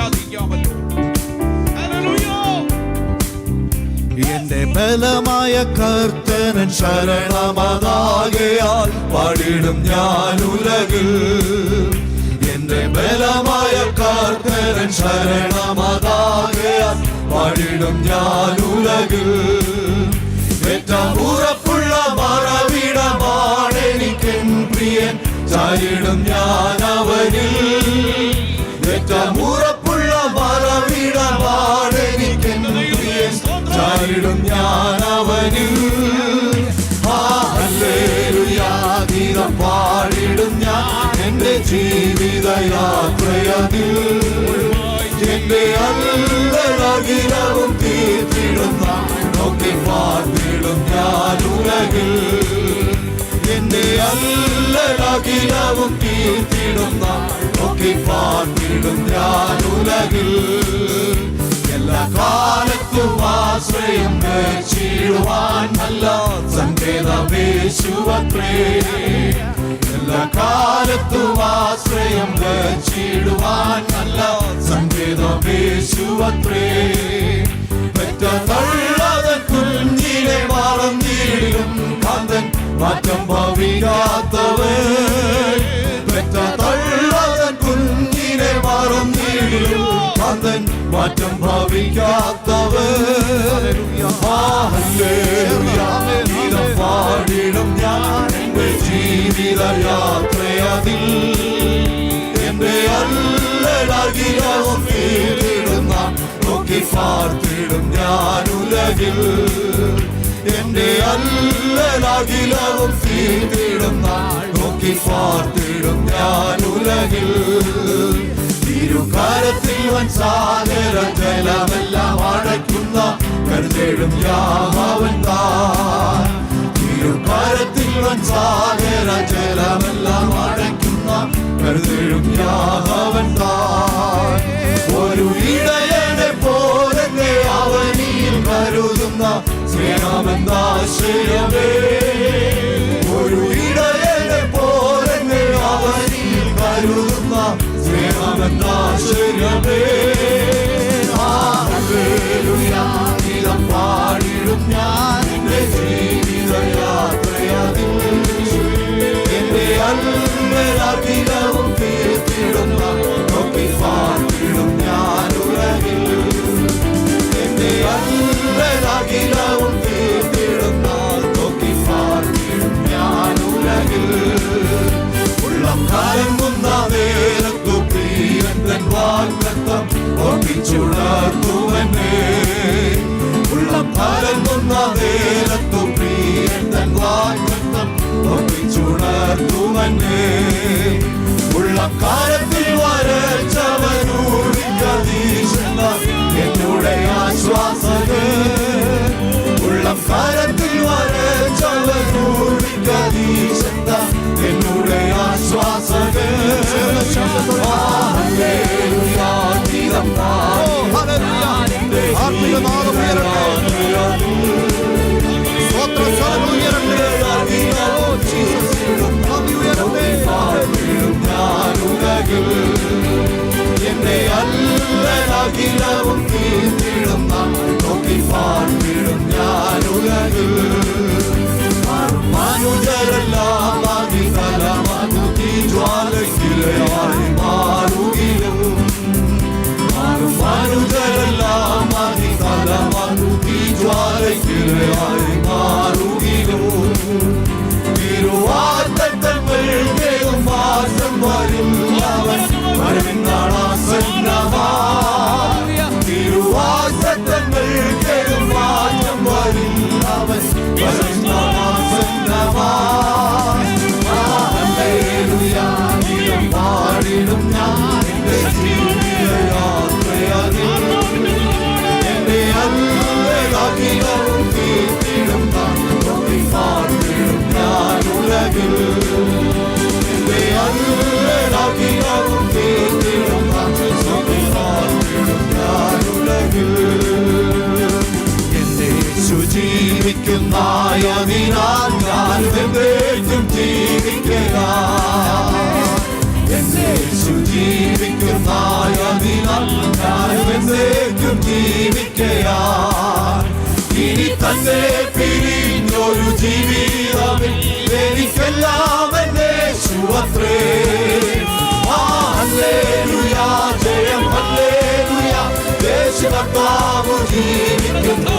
ആരാധിക്കാമല്ലോ എന്റെ ബലമായ കർത്തനൻ ശരണമതാകയാൽ പാടിടും ഞാൻ ഉലകിൽ എന്റെ ബലമായ കർത്തനൻ ശരണമതാകയാൽ പാടിടും ഞാൻ ഉലകിൽ ഏറ്റവും ഉറപ്പുള്ള മറവിടമാണ് എനിക്കൻ പ്രിയൻ. ചാരിടും ഞാൻ പാടിടും ഞാൻ എന്റെ ജീവിത യാത്രയതിൽ എന്റെ അല്ലകിലവും തീർത്തിടും നോക്കി ഞാൻ ഉലകിൽ. എന്റെ അല്ലകിലവും തീർത്തിടുന്ന വെച്ചിടുവാൻ നല്ല സങ്കേതമേശുവത്രേ എല്ലാ കാലത്തും ആശ്രയം വെച്ചിടുവാൻ നല്ല സങ്കേതമേശുവത്രേ മാറ്റം. ഗീതം പാടിടും ഞാൻ എന്റെ ജീവിത യാത്രയതിൽ എന്റെ അല്ലടകിലവും തീരിടുന്ന നോക്കി പാർത്തിടും ഞാനുലകിൽ എന്റെ അല്ലടകിലവും തീരിടുന്ന നോക്കി പാർത്തിടും ഞാൻ ഉലകിൽ തിരുകാരത്തിൽ വൻ സാഗര ജലമെല്ലാം അടയ്ക്കുന്ന കരുതേടും യാവൻ താരത്തിൽ വൻ സാഗര ജലമെല്ലാം അടയ്ക്കുന്ന കരുതേടും യാവൻ ഒരു ഇടയനെ പോലെ അവനിയിൽ കരുതുന്ന സ്നേഹമെന്താശ്രയമേ സ്നേഹമെന്താശ്രയമേ ഹല്ലേലൂയ കലങ്ങുന്ന നേരത്തു പ്രിയന്തൻ വാഗ്ദത്തം ഓർമ്മിച്ചുണർത്തുവന്നെ ഉള്ള കാലത്തിൽ വരച്ചവനൂടിക്കതീശന എന്നുടെ ആശ്വാസകൻ ഉള്ളം കാലത്തിൽ ആശ്വാസകൻ ഹല്ലേലൂയ. പാടി എന്റെ ഉയരട്ടെ. സ്തോത്ര സ്വരം ഉയരട്ടെ. നന്ദി ഉയരട്ടെ. എന്റെ അല്ലകിലവും തീർത്തിടുന്ന നോക്കി പാർത്തിടും ഞാൻ ഉലകിൽ മനുജരെല്ലാം അതികലമതുതി ജ്വാലയ്ക്കിരയായി മാറുകിലും ആയതിനാൽ എന്തേക്കും ജീവിക്കാം എന്നേശു ജീവിക്കുന്നായതിനാൽ ഞാൻ എന്നേക്കും ജീവിക്കയാൽ ഇനി തന്നെ പിരിഞ്ഞൊരു ജീവിതമിൽ എനിക്കെല്ലാം എന്നേശു അത്രേ ഹല്ലേലുയാ ജയം ഹല്ലേലുയാ ജീവിക്കുന്നു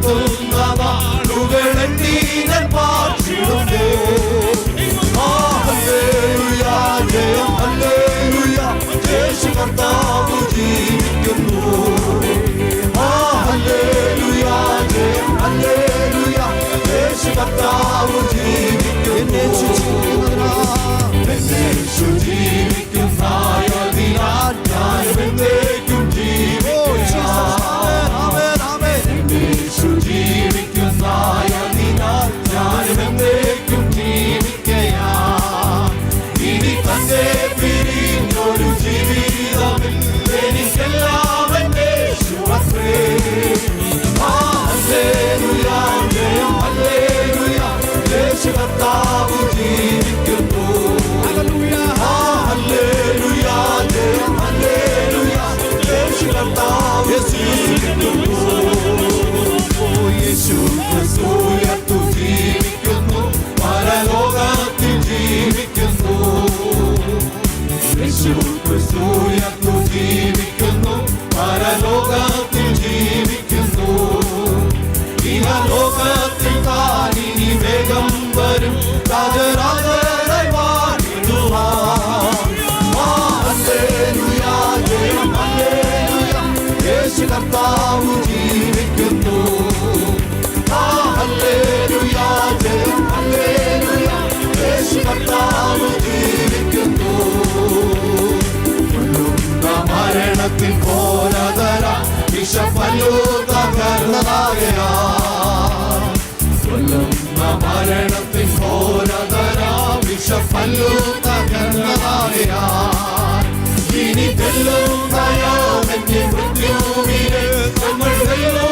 பூங்கவா நுகழத்தீரன் பார்த்திடும் വെല്ലും തകർന്നതായ ഇനി വെല്ലും ദയാവന്റെ മൃത്യുവിനെ നമ്മൾ വെല്ലും